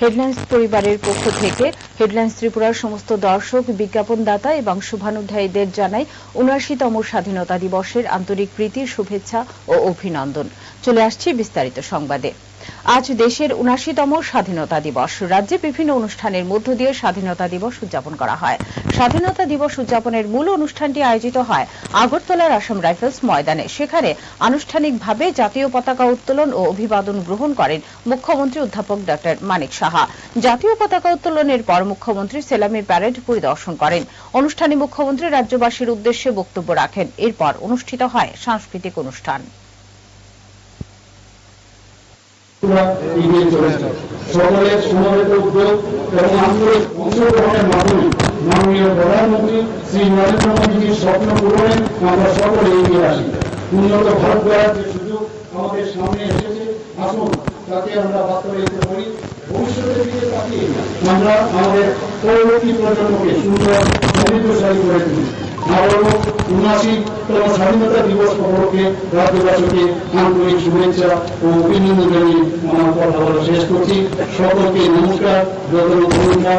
Headlines পরিবারের পক্ষ থেকে হেডলাইন্স ত্রিপুরার সমস্ত দর্শক, বিজ্ঞাপনদাতা এবং শুভানুধ্যায়ীদের জানাই উনআশিতম স্বাধীনতা দিবসের আন্তরিক প্রীতি, শুভেচ্ছা ও অভিনন্দন। চলে আসছি বিস্তারিত সংবাদে। আজ দেশের উনআশিতম স্বাধীনতা দিবস। রাজ্যে বিভিন্ন অনুষ্ঠানের মধ্য দিয়ে স্বাধীনতা দিবস উদযাপন করা হয়। স্বাধীনতা দিবস উদযাপনের মূল অনুষ্ঠানটি আয়োজিত হয় আগরতলার আসাম রাইফেলস ময়দানে। সেখানে আনুষ্ঠানিকভাবে জাতীয় পতাকা উত্তোলন ও অভিবাদন গ্রহণ করেন মুখ্যমন্ত্রী অধ্যাপক ডক্টর মানিক সাহা। জাতীয় পতাকা উত্তোলনের পর মুখ্যমন্ত্রী সেলামি প্যারেড পরিদর্শন করেন। অনুষ্ঠানে মুখ্যমন্ত্রী রাজ্যবাসীর উদ্দেশ্যে বক্তব্য রাখেন। এরপর অনুষ্ঠিত হয় সাংস্কৃতিক অনুষ্ঠান আমরা এগিয়ে চলেছি সকলের সমবেত উদ্যোগ এবং আন্তরিক অংশগ্রহণের মাধ্যমে মাননীয় প্রধানমন্ত্রী শ্রী নরেন্দ্র মোদীজির স্বপ্ন পূরণে আমরা সকলে এগিয়ে আসি। উন্নত ভারত গড়ার যে সুযোগ আমাদের সামনে এসেছে, আসুন তাকে আমরা বাস্তবায়িত করি। ভবিষ্যতের দিকে তাকিয়ে আমরা আমাদের পরবর্তী প্রজন্মকে সুন্দর, সমৃদ্ধশালী করে তুলি। স্বাধীনতা দিবস উপলক্ষে রাজ্যবাসীকে আন্তরিক শুভেচ্ছা ও অভিনন্দন জানিয়ে আমার কথা বলা শেষ করছি। সকলকে নমস্কার যত ভূমিকা